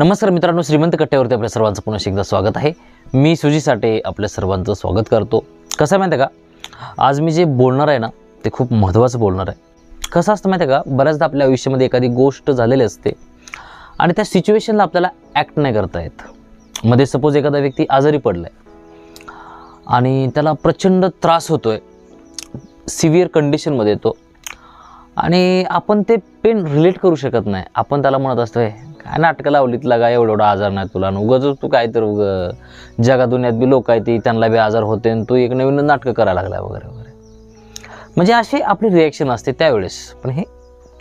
नमस्कार मित्रांनो श्रीमंत कट्ट्यावरती आपल्या सर्वांचं पुन्हा एकदा स्वागत आहे. मी सुजी साठे आपल्या सर्वांचं स्वागत करतो. कसं आहे माहिती आहे का? आज मी जे बोलणार आहे ना ते खूप महत्त्वाचं बोलणार आहे. कसं असतं माहिती आहे का? बऱ्याचदा आपल्या आयुष्यामध्ये एखादी गोष्ट झालेली असते आणि त्या सिच्युएशनला आपल्याला ॲक्ट नाही करता येत. मध्ये सपोज एखादा व्यक्ती आजारी पडला आहे आणि त्याला प्रचंड त्रास होतो आहे सिव्हिअर कंडिशनमध्ये येतो आणि आपण ते पेन रिलेट करू शकत नाही. आपण त्याला म्हणत असतो आहे काय नाटकं लावलीत? लगा एवढं एवढा आजार नाही तुला. उगच तू काय तर उग जगा दुनियात बी लोक आहेत ती त्यांना बी आजार होते आणि तू एक नवीन नाटकं करायला लागला वगैरे वगैरे. म्हणजे अशी आपली रिॲक्शन असते त्यावेळेस पण हे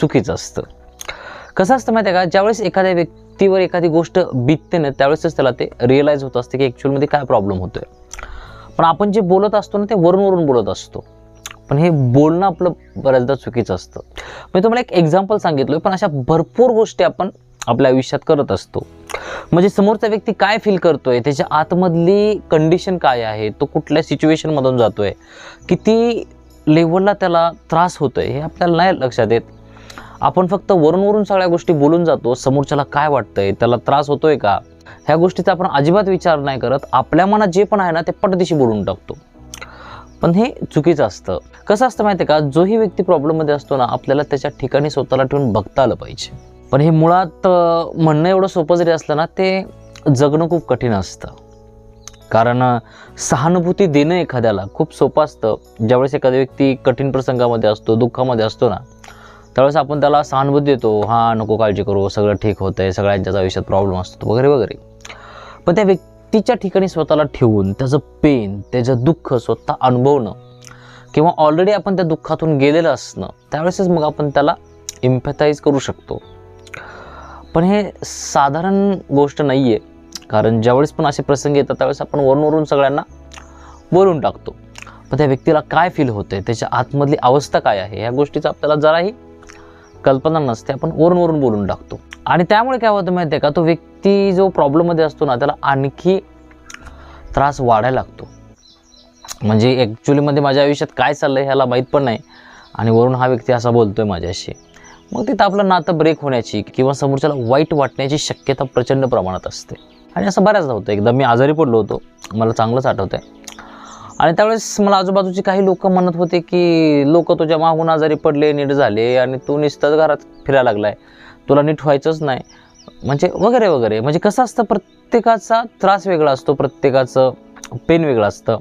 चुकीचं असतं. कसं असतं माहिती आहे का? ज्यावेळेस एखाद्या व्यक्तीवर एखादी गोष्ट बितते ना त्यावेळेसच त्याला ते रिअलाईज होत असते की ॲक्च्युअलमध्ये काय प्रॉब्लेम होतोय. पण आपण जे बोलत असतो ना ते वरून वरून बोलत असतो. पण हे बोलणं आपलं बऱ्याचदा चुकीचं असतं. मी तुम्हाला एक एक्झाम्पल सांगितलं पण अशा भरपूर गोष्टी आपण आपल्या आयुष्यात करत असतो. म्हणजे समोरचा व्यक्ती काय फील करतोय? त्याच्या आतमधली कंडिशन काय आहे? तो कुठल्या सिच्युएशनमधून जातोय? किती लेवलला त्याला त्रास होतोय? हे आपल्याला नाही लक्षात येत. आपण फक्त वरून वरून सगळ्या गोष्टी बोलून जातो. समोरच्याला काय वाटतंय? त्याला त्रास होतोय का? ह्या गोष्टीचा आपण अजिबात विचार नाही करत. आपल्या मनात जे पण आहे ना ते पटदिशी बोलून टाकतो. पण हे चुकीचं असतं. कसं असतं माहिती आहे का? जोही व्यक्ती प्रॉब्लेममध्ये असतो ना आपल्याला त्याच्या ठिकाणी स्वतःला ठेवून बघता आलं पाहिजे. पण हे मुळात म्हणणं एवढं सोपं जरी असलं ना ते जगणं खूप कठीण असतं. कारण सहानुभूती देणं एखाद्याला खूप सोपं असतं. ज्यावेळेस एखादा व्यक्ती कठीण प्रसंगामध्ये असतो दुःखामध्ये असतो ना त्यावेळेस आपण त्याला सहानुभूती देतो. हां नको काळजी करू सगळं ठीक होतं आहे सगळ्यांच्याच आयुष्यात प्रॉब्लेम असतो वगैरे वगैरे. पण त्या व्यक्तीच्या ठिकाणी स्वतःला ठेवून त्याचं पेन त्याचं दुःख स्वतः अनुभवणं किंवा ऑलरेडी आपण त्या दुःखातून गेलेलं असणं त्यावेळेसच मग आपण त्याला इम्पॅथाईज करू शकतो. पण हे साधारण गोष्ट नाही आहे कारण ज्यावेळेस पण असे प्रसंग येतात त्यावेळेस आपण वरून वरून सगळ्यांना वरून टाकतो. पण त्या व्यक्तीला काय फील होते त्याच्या आतमधली अवस्था काय आहे? ह्या गोष्टीचा आपल्याला जराही कल्पना नसते. आपण वरून वरून बोलून टाकतो. आणि त्यामुळे काय होतं माहिती आहे का? तो व्यक्ती जो प्रॉब्लेममध्ये असतो ना त्याला आणखी त्रास वाढायला लागतो. म्हणजे ॲक्च्युलीमध्ये माझ्या आयुष्यात काय चाललं आहे ह्याला माहीत पण नाही. आणि वरून हा व्यक्ती असा बोलतो आहे माझ्याशी. मग तिथं आपलं नातं ब्रेक होण्याची किंवा समोरच्याला वाईट वाटण्याची शक्यता प्रचंड प्रमाणात असते. आणि असं बऱ्याचदा होतं. एकदा मी आजारी पडलो होतो. मला चांगलंच आठवतं आहे आणि त्यावेळेस मला आजूबाजूची काही लोक म्हणत होते की लोक तुझ्या मागून आजारी पडले नीट झाले आणि तू नुसतंच घरात फिरायला लागलाय. तुला नीट व्हायचंच नाही. म्हणजे वगैरे वगैरे. म्हणजे कसं असतं प्रत्येकाचा त्रास वेगळा असतो. प्रत्येकाचं पेन वेगळं असतं.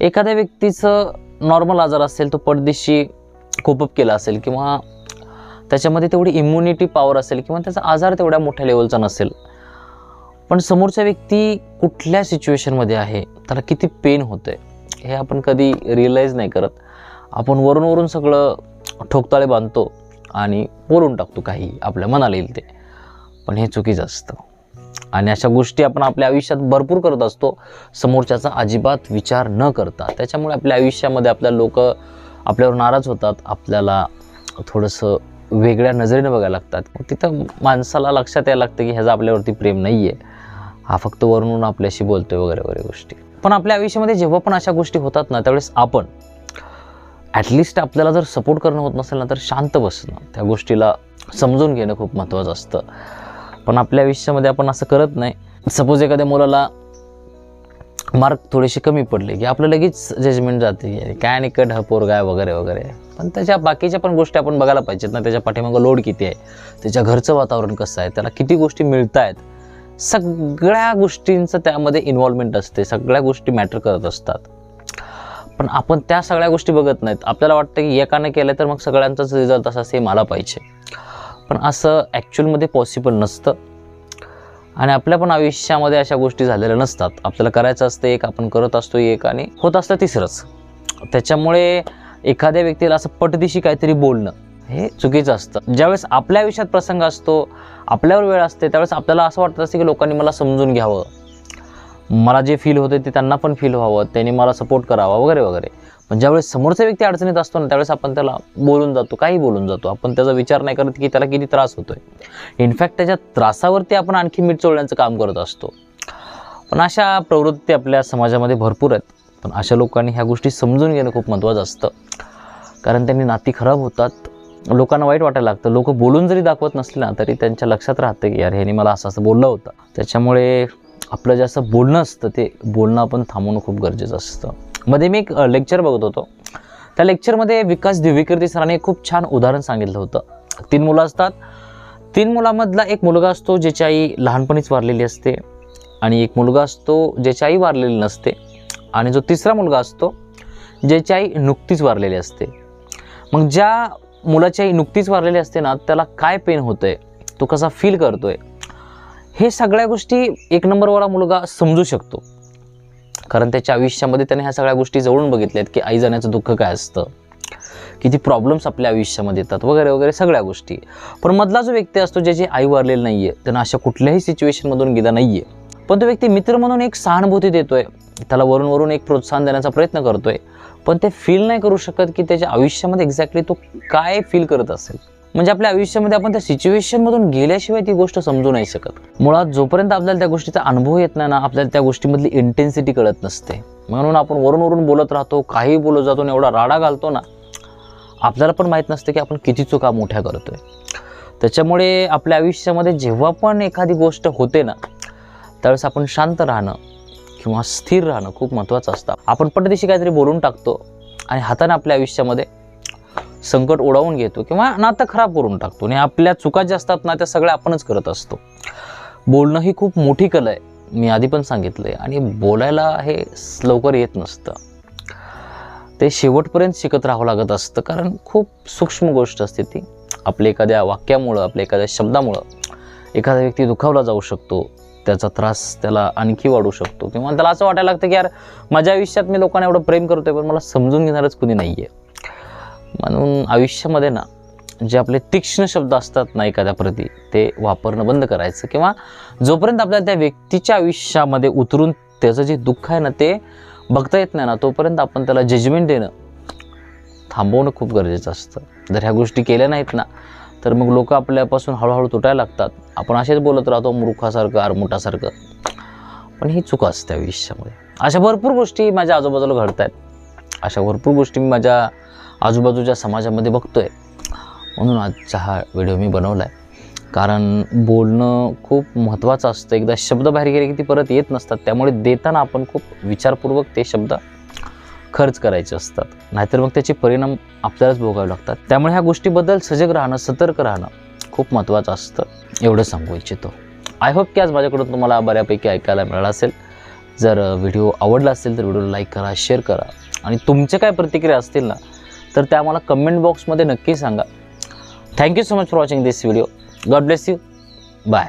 एखाद्या व्यक्तीचं नॉर्मल आजार असेल तो पडदेशी कोपअप केला असेल किंवा त्याच्यामध्ये तेवढी इम्युनिटी पॉवर असेल किंवा त्याचा आजार तेवढ्या मोठ्या लेवलचा नसेल. पण समोरचा व्यक्ती कुठल्या सिच्युएशनमध्ये आहे त्याला किती पेन होतं आहे हे आपण कधी रिअलाईज नाही करत. आपण वरून वरून सगळं ठोकताळे बांधतो आणि बोलून टाकतो काही आपल्या मनाला येईल ते. पण हे चुकीचं असतं. आणि अशा गोष्टी आपण आपल्या आयुष्यात भरपूर करत असतो. समोरच्याचा अजिबात विचार न करता. त्याच्यामुळे आपल्या आयुष्यामध्ये आपल्या लोक आपल्यावर नाराज होतात. आपल्याला थोडंसं वेगळ्या नजरेनं बघायला लागतात. मग तिथं माणसाला लक्षात यायला लागतं की ह्याचं आपल्यावरती प्रेम नाही आहे हा फक्त वरून आपल्याशी बोलतोय वगैरे वगैरे गोष्टी. पण आपल्या आयुष्यामध्ये जेव्हा पण अशा गोष्टी होतात ना त्यावेळेस आपण ॲटलिस्ट आपल्याला जर सपोर्ट करणं होत नसेल ना तर शांत बसणं त्या गोष्टीला समजून घेणं खूप महत्त्वाचं असतं. पण आपल्या आयुष्यामध्ये आपण असं करत नाही. सपोज एखाद्या मुलाला मार्क थोडेसे कमी पडले की आपलं लगेच जजमेंट जाते काय आणि कट हा पोरगा वगैरे वगैरे. पण त्याच्या बाकीच्या पण गोष्टी आपण बघायला पाहिजेत ना. त्याच्या पाठीमागं लोड किती आहे? त्याच्या घरचं वातावरण कसं आहे? त्याला किती गोष्टी मिळत आहेत सगळ्या गोष्टींचं त्यामध्ये इन्व्हॉल्वमेंट असते. सगळ्या गोष्टी मॅटर करत असतात. पण आपण त्या सगळ्या गोष्टी बघत नाहीत. आपल्याला वाटतं की एकाने केलं तर मग सगळ्यांचाच रिझल्ट असा सेम आला पाहिजे. पण असं ॲक्च्युअलमध्ये पॉसिबल नसतं. आणि आपल्या पण आयुष्यामध्ये अशा गोष्टी झालेल्या नसतात. आपल्याला करायचं असतं एक आपण करत असतो एक आणि होत असतं तिसरंच. त्याच्यामुळे एखाद्या व्यक्तीला असं पटदिशी काहीतरी बोलणं हे चुकीचं असतं. ज्यावेळेस आपल्या आयुष्यात प्रसंग असतो आपल्यावर वेळ असते त्यावेळेस आपल्याला असं वाटत असतं की लोकांनी मला समजून घ्यावं. मला जे फील होते ते त्यांना पण फील व्हावं त्यांनी मला सपोर्ट करावा वगैरे वगैरे. पण ज्यावेळेस समोरचा व्यक्ती अडचणीत असतो ना त्यावेळेस आपण त्याला बोलून जातो काही बोलून जातो. आपण त्याचा विचार नाही करत की त्याला किती त्रास होतोय. इनफॅक्ट त्याच्या त्रासावरती आपण आणखी मीठ चोळण्याचं काम करत असतो. पण अशा प्रवृत्ती आपल्या समाजामध्ये भरपूर आहेत. पण अशा लोकांनी ह्या गोष्टी समजून घेणं खूप महत्त्वाचं असतं. कारण त्यांनी नाती खराब होतात. लोकांना वाईट वाटायला लागतं. लोक बोलून जरी दाखवत नसले ना तरी त्यांच्या लक्षात राहतं की यार ह्याने मला असं असं बोललं होतं. त्याच्यामुळे आपलं जे असं बोलणं असतं ते बोलणं आपण थांबवणं खूप गरजेचं असतं. मध्ये मी एक लेक्चर बघत होतो. त्या लेक्चरमध्ये विकास दिव्यकीर्ती सरांनी खूप छान उदाहरण सांगितलं होतं. तीन मुलं असतात. तीन मुलामधला एक मुलगा असतो ज्याची आई लहानपणीच वारलेली असते आणि एक मुलगा असतो ज्याची आई वारलेली नसते आणि जो तिसरा मुलगा असतो ज्याची आई नुकतीच वारलेली असते. मग ज्या मुलाची आई नुकतीच वारलेली असते ना त्याला काय पेन होतं आहे तो कसा फील करतो आहे हे सगळ्या गोष्टी एक नंबरवाला मुलगा समजू शकतो. कारण त्याच्या आयुष्यामध्ये त्याने ह्या सगळ्या गोष्टी जवळून बघितल्यात की आई जाण्याचं दुःख काय असतं. किती प्रॉब्लेम्स आपल्या आयुष्यामध्ये येतात वगैरे वगैरे सगळ्या गोष्टी. पण मधला जो व्यक्ती असतो ज्याची आई वारलेली नाही आहे त्यांना अशा कुठल्याही सिच्युएशनमधून गेला नाही आहे पण तो व्यक्ती मित्र म्हणून एक सहानुभूती देतोय. त्याला वरून वरून एक प्रोत्साहन देण्याचा प्रयत्न करतोय. पण ते फील नाही करू शकत की त्याच्या आयुष्यामध्ये एक्झॅक्टली तो काय फील करत असेल. म्हणजे आपल्या आयुष्यामध्ये आपण त्या सिच्युएशनमधून गेल्याशिवाय ती गोष्ट समजू नाही शकत. मुळात जोपर्यंत आपल्याला त्या गोष्टीचा अनुभव येत नाही ना आपल्याला त्या गोष्टीमधली इंटेन्सिटी कळत नसते. म्हणून आपण वरून वरून बोलत राहतो काही बोलत जातो आणि एवढा राडा घालतो ना आपल्याला पण माहीत नसतं की आपण किती चुका मोठ्या करतोय. त्याच्यामुळे आपल्या आयुष्यामध्ये जेव्हा पण एखादी गोष्ट होते ना त्यावेळेस आपण शांत राहणं किंवा स्थिर राहणं खूप महत्त्वाचं असतं. आपण पटदिशी काहीतरी बोलून टाकतो आणि हाताने आपल्या आयुष्यामध्ये संकट ओढावून घेतो किंवा नातं खराब करून टाकतो. आणि आपल्या चुका ज्या असतात ना त्या सगळ्या आपणच करत असतो. बोलणं ही खूप मोठी कला आहे मी आधी पण सांगितलं आहे आणि बोलायला हे लवकर येत नसतं. ते शेवटपर्यंत शिकत राहावं लागत असतं कारण खूप सूक्ष्म गोष्ट असते ती. आपल्या एखाद्या वाक्यामुळं आपल्या एखाद्या शब्दामुळं एखादा व्यक्ती दुखावला जाऊ शकतो. त्याचा त्रास त्याला आणखी वाढू शकतो. किंवा त्याला असं वाटायला लागतं की यार माझ्या आयुष्यात मी लोकांना एवढं प्रेम करतोय पण मला समजून घेणारच कुणी नाही आहे म्हणून आयुष्यामध्ये ना जे आपले तीक्ष्ण शब्द असतात ना एखाद्याप्रती ते वापरणं बंद करायचं. किंवा जोपर्यंत आपल्याला त्या व्यक्तीच्या आयुष्यामध्ये उतरून त्याचं जे दुःख आहे ना ते बघता येत नाही ना तोपर्यंत आपण त्याला जजमेंट देणं थांबवणं खूप गरजेचं असतं. जर ह्या गोष्टी केल्या नाहीत ना तर मग लोक आपल्यापासून हळूहळू तुटायला लागतात. आपण असेच बोलत राहतो मूर्खासारखं आरमुटासारखं. पण ही चूक असते आयुष्यामध्ये. अशा भरपूर गोष्टी माझ्या आजूबाजूला घडत आहेत अशा भरपूर गोष्टी मी माझ्या आजूबाजूच्या समाजामध्ये बघतोय. म्हणून आजचा हा व्हिडिओ मी बनवला आहे कारण बोलणं खूप महत्त्वाचं असतं. एकदा शब्द बाहेर गेले की ती परत येत नसतात. त्यामुळे देताना आपण खूप विचारपूर्वक ते शब्द खर्च करायचे असतात. नाहीतर मग त्याचे परिणाम आपल्यालाच भोगावे लागतात. त्यामुळे ह्या गोष्टीबद्दल सजग राहणं सतर्क राहणं खूप महत्त्वाचं असतं. एवढं सांगू इच्छितो. आय होप की आज माझ्याकडून तुम्हाला बऱ्यापैकी ऐकायला मिळालं असेल. जर व्हिडिओ आवडला असेल तर व्हिडिओला लाईक करा शेअर करा. आणि तुमच्या काय प्रतिक्रिया असतील ना तर त्या मला कमेंट बॉक्समध्ये नक्की सांगा. Thank you so much for watching this video God bless you bye